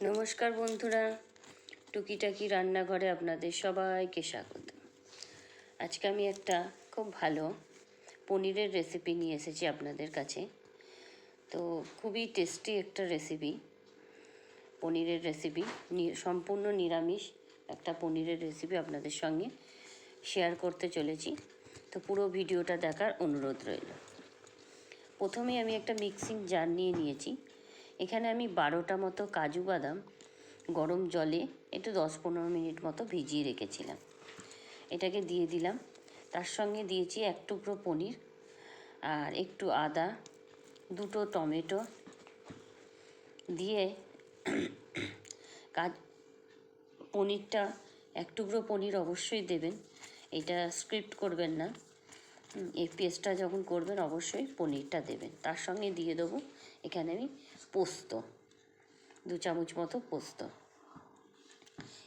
নমস্কার বন্ধুরা। টুকিটাকি রান্নাঘরে আপনাদের সবাইকে স্বাগত। আজকে আমি একটা খুব ভালো পনিরের রেসিপি নিয়ে এসেছি আপনাদের কাছে। তো খুবই টেস্টি একটা রেসিপি পনিরের রেসিপি সম্পূর্ণ নিরামিষ একটা পনিরের রেসিপি আপনাদের সঙ্গে শেয়ার করতে চলেছি। তো পুরো ভিডিওটা দেখার অনুরোধ রইল। প্রথমে আমি একটা মিক্সিং জার নিয়ে নিয়েছি। এখানে আমি বারোটা মতো কাজু বাদাম গরম জলে একটু দশ পনেরো মিনিট মতো ভিজিয়ে রেখেছিলাম। এটাকে দিয়ে দিলাম। তার সঙ্গে দিয়েছি এক টুকরো পনির আর একটু আদা, দুটো টমেটো দিয়ে কাজ পনিরটা এক টুকরো পনির অবশ্যই দেবেন। এটা স্ক্রিপ্ট করবেন না। এই পেস্টটা যখন করবেন অবশ্যই পনিরটা দেবেন। তার সঙ্গে দিয়ে দেবো। এখানে আমি পোস্ত, দু চামচ মতো পোস্ত।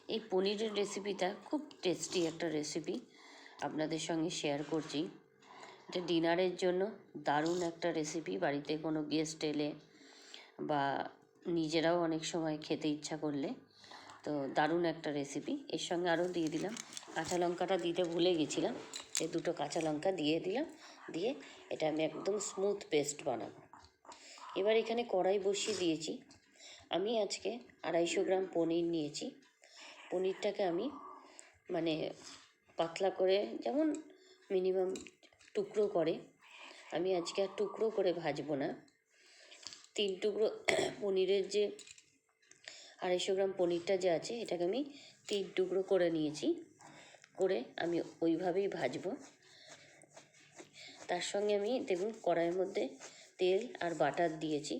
এই পনিরের রেসিপিটা খুব টেস্টি একটা রেসিপি, আপনাদের সঙ্গে শেয়ার করছি। এটা ডিনারের জন্য দারুণ একটা রেসিপি, বাড়িতে কোনো গেস্ট এলে বা নিজেরাও অনেক সময় খেতে ইচ্ছা করলে। তো দারুণ একটা রেসিপি। এর সঙ্গে আরও দিয়ে দিলাম, কাঁচা লঙ্কাটা দিতে ভুলে গেছিলাম, এই দুটো কাঁচা লঙ্কা দিয়ে দিলাম, দিয়ে এটা আমি একদম স্মুথ পেস্ট বানাবো। এবার এখানে কড়াই বসিয়ে দিয়েছি। আমি আজকে আড়াইশো গ্রাম পনির নিয়েছি। পনিরটাকে আমি মানে পাতলা করে যেমন মিনিমাম টুকরো করে, আমি আজকে আর টুকরো করে ভাজবো না। তিন টুকরো পনিরের যে আড়াইশো গ্রাম পনিরটা যে আছে, এটাকে আমি তিন টুকরো করে নিয়েছি। করে আমি ওইভাবেই ভাজবো। তার সঙ্গে আমি দেখুন কড়াইয়ের মধ্যে তেল আর বাটার দিয়েছি।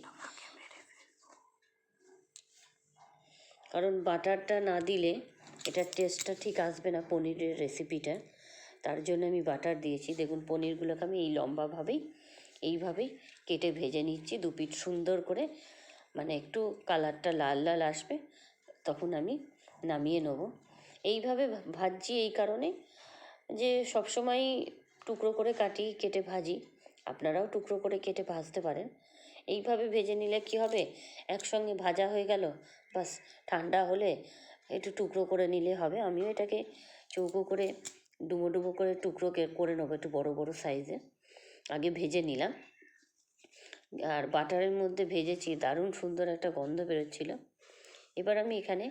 কারণ বাটারটা না দিলে এটার টেস্টটা ঠিক আসবে না পনিরের রেসিপিটা তার জন্য আমি বাটার দিয়েছি। দেখুন, পনিরগুলোকে আমি এই লম্বাভাবেই, এইভাবেই কেটে ভেজে নিচ্ছি। দু পিঠ সুন্দর করে মানে একটু কালারটা লাল লাল আসবে, তখন আমি নামিয়ে নেব। এইভাবে ভাজছি এই কারণে যে সবসময় টুকরো করে কাটি, কেটে ভাজি। আপনারাও টুকরো করে কেটে ভাজতে পারেন। এইভাবে ভেজে নিলে কি হবে? একসঙ্গে ভাজা হয়ে গেল। বাস, ঠান্ডা হলে একটু টুকরো করে নিলে হবে। আমিও এটাকে চৌকো করে ডুবো ডুবো করে টুকরো করে নেব একটু বড় বড় সাইজে আগে ভেজে নিলাম। আর বাটারের মধ্যে ভেজেছি, দারুণ সুন্দর একটা গন্ধ বেরোচ্ছিল। এবার আমি এখানে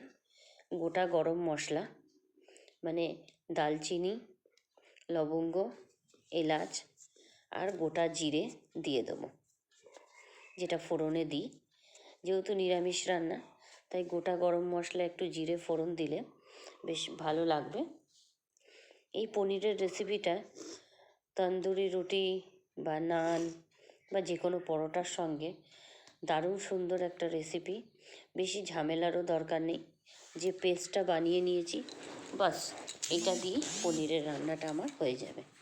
গোটা গরম মশলা মানে দালচিনি, লবঙ্গ, এলাচ আর গোটা জিরে দিয়ে দেবো। যেটা ফোড়নে দিই। যেহেতু নিরামিষ রান্না, তাই গোটা গরম মশলা একটু জিরে ফোড়ন দিলে বেশ ভালো লাগবে। এই পনিরের রেসিপিটা তন্দুরি রুটি বা নান বা যে কোনো পরোটার সঙ্গে দারুণ সুন্দর একটা রেসিপি। বেশি ঝামেলারও দরকার নেই। যে পেস্টটা বানিয়ে নিয়েছি, বাস, এটা দিয়েই পনিরের রান্নাটা আমার হয়ে যাবে।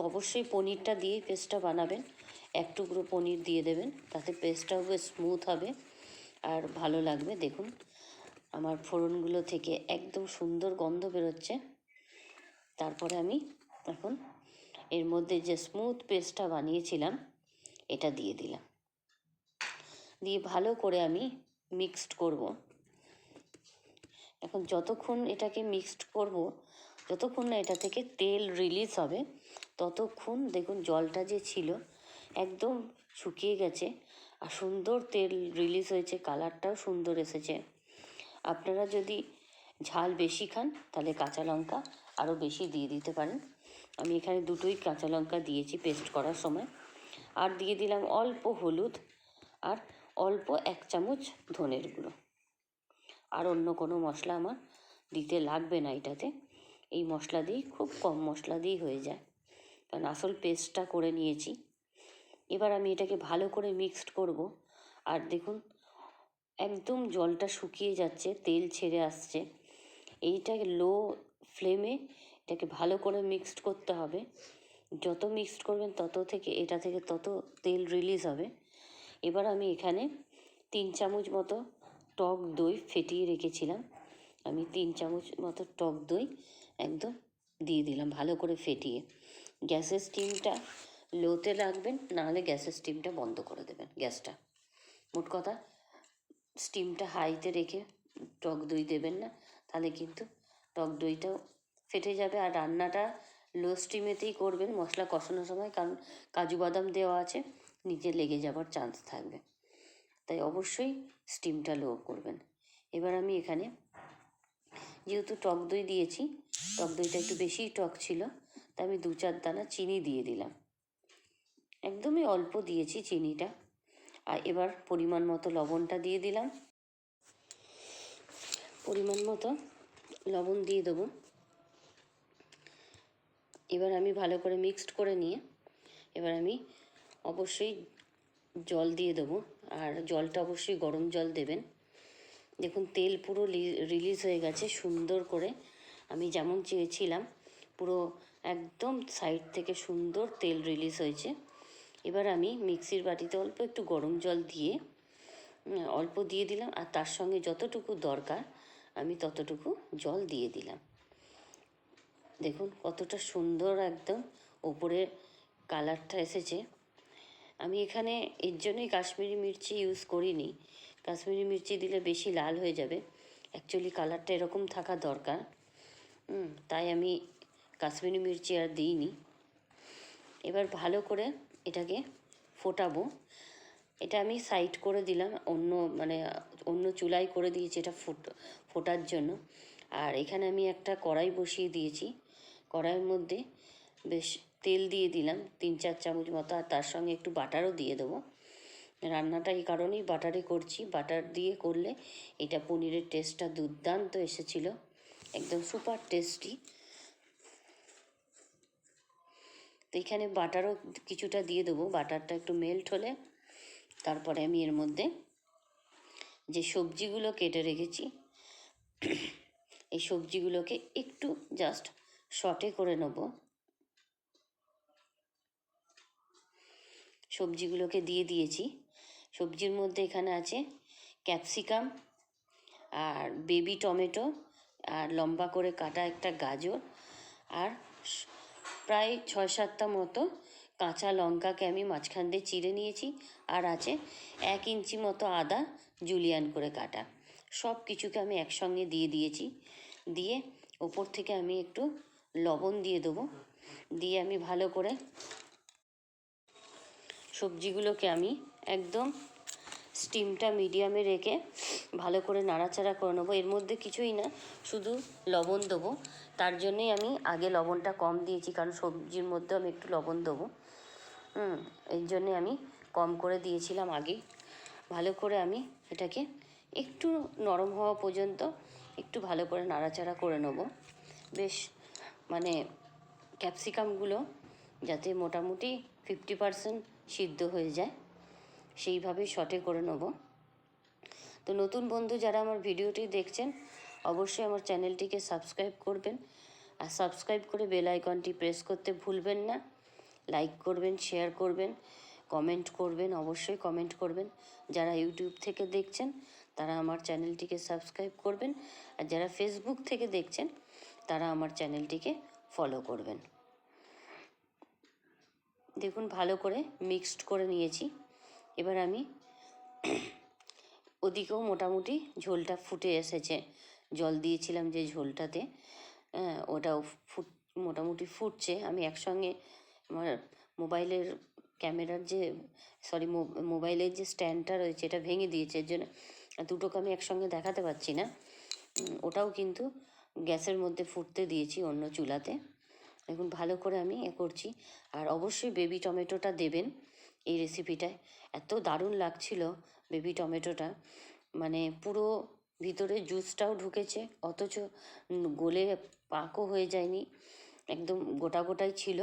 অবশ্যই পনিরটা দিয়ে পেস্টটা বানাবেন। এক টুকরো পনির দিয়ে দেবেন, তাতে পেস্টটাও বেশ স্মুথ হবে আর ভালো লাগবে। দেখুন, আমার ফোড়নগুলো থেকে একদম সুন্দর গন্ধ বেরোচ্ছে। তারপরে আমি এখন এর মধ্যে যে স্মুথ পেস্টটা বানিয়েছিলাম, এটা দিয়ে দিলাম। দিয়ে ভালো করে আমি মিক্সড করব। এখন যতক্ষণ এটাকে মিক্সড করব, যতক্ষণ না এটা থেকে তেল রিলিজ হবে ততক্ষণ দেখুন জলটা যে ছিল একদম শুকিয়ে গেছে আর সুন্দর তেল রিলিজ হয়েছে কালারটাও সুন্দর এসেছে। আপনারা যদি ঝাল বেশি খান তাহলে কাঁচা লঙ্কা আরও বেশি দিয়ে দিতে পারেন। আমি এখানে দুটোই কাঁচা লঙ্কা দিয়েছি পেস্ট করার সময়। আর দিয়ে দিলাম অল্প হলুদ আর অল্প এক চামচ ধনের গুঁড়ো। আর অন্য কোনো মশলা আমার দিতে লাগবে না এটাতে। এই মশলা দিয়েই, খুব কম মশলা দিয়েই হয়ে যায়। কারণ আসল পেস্টটা করে নিয়েছি। এবার আমি এটাকে ভালো করে মিক্সড করব। আর দেখুন, একদম জলটা শুকিয়ে যাচ্ছে, তেল ছেড়ে আসছে। এইটাকে লো ফ্লেমে এটাকে ভালো করে মিক্সড করতে হবে। যত মিক্সড করবেন তত থেকে, এটা থেকে তত তেল রিলিজ হবে। এবার আমি এখানে তিন চামচ মতো টক দই ফেটিয়ে রেখেছিলাম। আমি তিন চামচ মতো টক দই একদম দিয়ে দিলাম ভালো করে ফেটিয়ে। গ্যাসের স্টিমটা লোতে রাখবেন, নাহলে গ্যাসের স্টিমটা বন্ধ করে দেবেন গ্যাসটা। মোট কথা স্টিমটা হাইতে রেখে টক দই দেবেন না, তাহলে কিন্তু টক দইটাও ফেটে যাবে। আর রান্নাটা লো স্টিমেতেই করবেন, মশলা কষানোর সময়, কারণ কাজু বাদাম দেওয়া আছে, নিচে লেগে যাবার চান্স থাকবে। তাই অবশ্যই স্টিমটা লো করবেন। এবার আমি এখানে যেহেতু টক দই দিয়েছি, টক দইটা একটু বেশিই টক ছিল তাই আমি দু চার দানা চিনি দিয়ে দিলাম। একদমই অল্প দিয়েছি চিনিটা। আর এবার পরিমাণ মতো লবণটা দিয়ে দিলাম। পরিমাণ মতো লবণ দিয়ে দেবো। এবার আমি ভালো করে মিক্সড করে নিয়ে এবার আমি অবশ্যই জল দিয়ে দেবো। আর জলটা অবশ্যই গরম জল দেবেন। দেখুন, তেল পুরো রিলিজ হয়ে গেছে সুন্দর করে। আমি যেমন চেয়েছিলাম পুরো একদম সাইড থেকে সুন্দর তেল রিলিজ হয়েছে। এবার আমি মিক্সির বাটিতে অল্প একটু গরম জল দিয়ে অল্প দিয়ে দিলাম আর তার সঙ্গে যতটুকু দরকার আমি ততটুকু জল দিয়ে দিলাম। দেখুন কতটা সুন্দর একদম ওপরে কালারটা এসেছে। আমি এখানে এর জন্যই কাশ্মীরি মির্চি ইউজ করিনি। কাশ্মীরি মির্চি দিলে বেশি লাল হয়ে যাবে। অ্যাকচুয়ালি কালারটা এরকম থাকা দরকার। তাই আমি কাশ্মীরি মির্চি আর দিইনি। এবার ভালো করে এটাকে ফোটাবো। এটা আমি সাইড করে দিলাম, অন্য মানে অন্য চুলাই করে দিয়েছি এটা ফোট, ফোটার জন্য। আর এখানে আমি একটা কড়াই বসিয়ে দিয়েছি। কড়াইয়ের মধ্যে বেশ তেল দিয়ে দিলাম, তিন চার চামচ মতো, আর তার সঙ্গে একটু বাটারও দিয়ে দেবো। রান্নাটা এই কারণেই বাটারে করছি। বাটার দিয়ে করলে এটা পনিরের টেস্টটা দুর্দান্ত এসেছিল। একদম সুপার টেস্টি তো এখানে বাটারও কিছুটা দিয়ে দেবো। বাটারটা একটু মেল্ট হলে তারপরে আমি এর মধ্যে যে সবজিগুলো কেটে রেখেছি, এই সবজিগুলোকে একটু জাস্ট শর্টে করে নেব। সবজিগুলোকে দিয়ে দিয়েছি। সবজির মধ্যে এখানে আছে ক্যাপসিকাম আর বেবি টমেটো আর লম্বা করে কাটা একটা গাজর আর প্রায় ছয় সাতটা মতো কাঁচা লঙ্কাকে আমি মাঝখান দিয়ে চিড়ে নিয়েছি আর আছে এক ইঞ্চি মতো আদা জুলিয়ান করে কাটা। সব কিছুকে আমি একসঙ্গে দিয়ে দিয়েছি। দিয়ে ওপর থেকে আমি একটু লবণ দিয়ে দেবো। দিয়ে আমি ভালো করে সবজিগুলোকে আমি একদম স্টিমটা মিডিয়ামে রেখে ভালো করে নাড়াচাড়া করে নেব। এর মধ্যে কিছুই না, শুধু লবণ দেবো। তার জন্যই আমি আগে লবণটা কম দিয়েছি, কারণ সবজির মধ্যে আমি একটু লবণ দেবো। হুম এই জন্যে আমি কম করে দিয়েছিলাম আগে। ভালো করে আমি এটাকে একটু নরম হওয়া পর্যন্ত একটু ভালো করে নাড়াচাড়া করে নেব। বেশ মানে ক্যাপসিকামগুলো যাতে মোটামুটি ফিফটি পারসেন্ট সিদ্ধ হয়ে যায়। সেইভাবেই শর্টে করে নেব। তো নতুন বন্ধু যারা আমার ভিডিওটি দেখছেন, অবশ্যই আমার চ্যানেলটিকে সাবস্ক্রাইব করবেন। আর সাবস্ক্রাইব করে বেল আইকনটি প্রেস করতে ভুলবেন না। লাইক করবেন, শেয়ার করবেন, কমেন্ট করবেন, অবশ্যই কমেন্ট করবেন। যারা ইউটিউব থেকে দেখছেন, তারা আমার চ্যানেলটিকে সাবস্ক্রাইব করবেন। আর যারা ফেসবুক থেকে দেখছেন, তারা আমার চ্যানেলটিকে ফলো করবেন। দেখুন, ভালো করে মিক্সড করে নিয়েছি। এবার আমি ওদিকেও মোটামুটি ঝোলটা ফুটে এসেছে। জল দিয়েছিলাম যে ঝোলটাতে। হ্যাঁ, ওটাও ফুট মোটামুটি ফুটছে। আমি একসঙ্গে আমার মোবাইলের ক্যামেরার যে সরি মোবাইলের যে স্ট্যান্ডটা রয়েছে এটা ভেঙে দিয়েছে। এর জন্য দুটোকে আমি একসঙ্গে দেখাতে পারছি না। ওটাও কিন্তু গ্যাসের মধ্যে ফুটতে দিয়েছি অন্য চুলাতে। এখন ভালো করে আমি এ করছি। আর অবশ্যই বেবি টমেটোটা দেবেন। এই রেসিপিটায় এত দারুণ লাগছিল বেবি টমেটোটা। মানে পুরো ভিতরে জুসটাও ঢুকেছে, অথচ গলে পাকও হয়ে যায়নি। একদম গোটা গোটাই ছিল।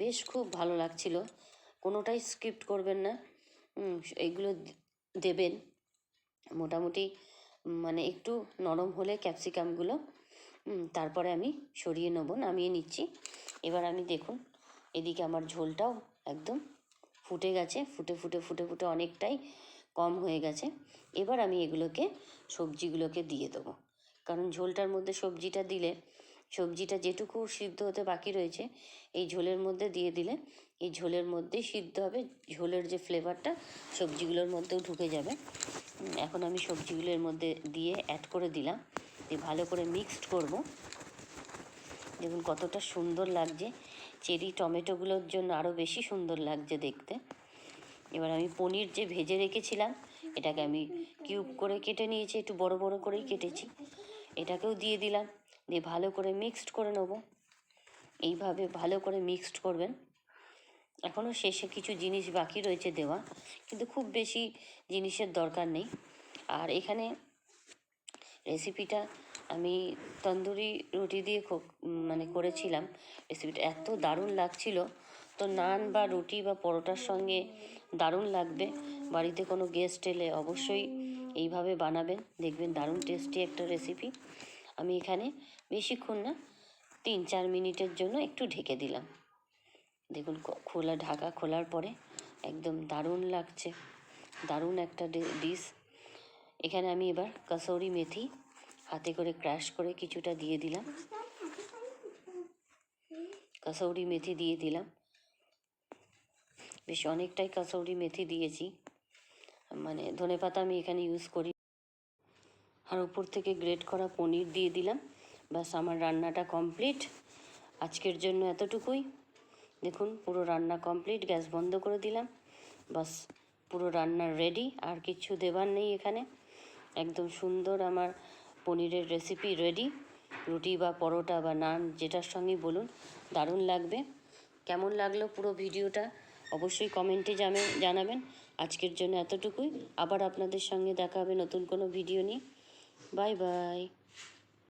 বেশ খুব ভালো লাগছিল। কোনোটাই স্কিপ্ট করবেন না। এইগুলো দেবেন। মোটামুটি মানে একটু নরম হলে ক্যাপসিকামগুলো তারপরে আমি সরিয়ে নেব, নামিয়ে নিচ্ছি। এবার আমি দেখুন, এদিকে আমার ঝোলটাও একদম ফুটে গেছে, ফুটে ফুটে ফুটে ফুটে অনেকটাই কম হয়ে গেছে। এবার আমি এগুলোকে, সবজিগুলোকে দিয়ে দেবো। কারণ ঝোলটার মধ্যে সবজিটা দিলে, সবজিটা যেটুকু সিদ্ধ হতে বাকি রয়েছে, এই ঝোলের মধ্যে দিয়ে দিলে, এই ঝোলের মধ্যেই সিদ্ধ হবে। ঝোলের যে ফ্লেভারটা, সবজিগুলোর মধ্যেও ঢুকে যাবে। এখন আমি সবজিগুলোর মধ্যে দিয়ে অ্যাড করে দিলাম। দিয়ে ভালো করে মিক্সড করব। দেখুন, কতটা সুন্দর লাগছে। চেরি টমেটোগুলোর জন্য আরও বেশি সুন্দর লাগছে দেখতে। এবার আমি পনির যে ভেজে রেখেছিলাম, এটাকে আমি কিউব করে কেটে নিয়েছি, একটু বড় বড় করেই কেটেছি। এটাকেও দিয়ে দিলাম, দিয়ে ভালো করে মিক্সড করে নেব। এইভাবে ভালো করে মিক্সড করবেন। এখনও শেষে কিছু জিনিস বাকি রয়েছে দেওয়া, কিন্তু খুব বেশি জিনিসের দরকার নেই। আর এখানে রেসিপিটা আমি তন্দুরি রুটি দিয়ে মানে করেছিলাম। রেসিপিটা এত দারুণ লাগছিল। তো নান বা রুটি বা পরোটার সঙ্গে দারুণ লাগবে। বাড়িতে কোনো গেস্ট এলে অবশ্যই এইভাবে বানাবেন। দেখবেন দারুণ টেস্টি একটা রেসিপি আমি এখানে বেশিক্ষণ না, তিন চার মিনিটের জন্য একটু ঢেকে দিলাম। দেখুন খোলা ঢাকা খোলার পরে একদম দারুণ লাগছে। দারুণ একটা ডিশ এখানে আমি এবার কাসৌরি মেথি হাতে করে ক্র্যাশ করে কিছুটা দিয়ে দিলাম। কাসৌরি মেথি দিয়ে দিলাম। বেশ অনেকটাই কাসৌরি মেথি দিয়েছি। মানে ধনেপাতা আমি এখানে ইউজ করি। আর উপর থেকে গ্রেট করা পনির দিয়ে দিলাম। ব্যাস আমার রান্নাটা কমপ্লিট আজকের জন্য এতটুকুই। দেখুন, পুরো রান্না কমপ্লিট গ্যাস বন্ধ করে দিলাম। বাস পুরো রান্না রেডি আর কিছু দেবার নেই এখানে। একদম সুন্দর আমার পনিরের রেসিপি রেডি রুটি বা পরোটা বা নান যেটার সঙ্গেই বলুন, দারুণ লাগবে। কেমন লাগল পুরো ভিডিওটা অবশ্যই কমেন্টে জানে জানাবেন। আজকের জন্য এতটুকুই। আবার আপনাদের সঙ্গে দেখা হবে নতুন কোনো ভিডিও নিয়ে। Bye bye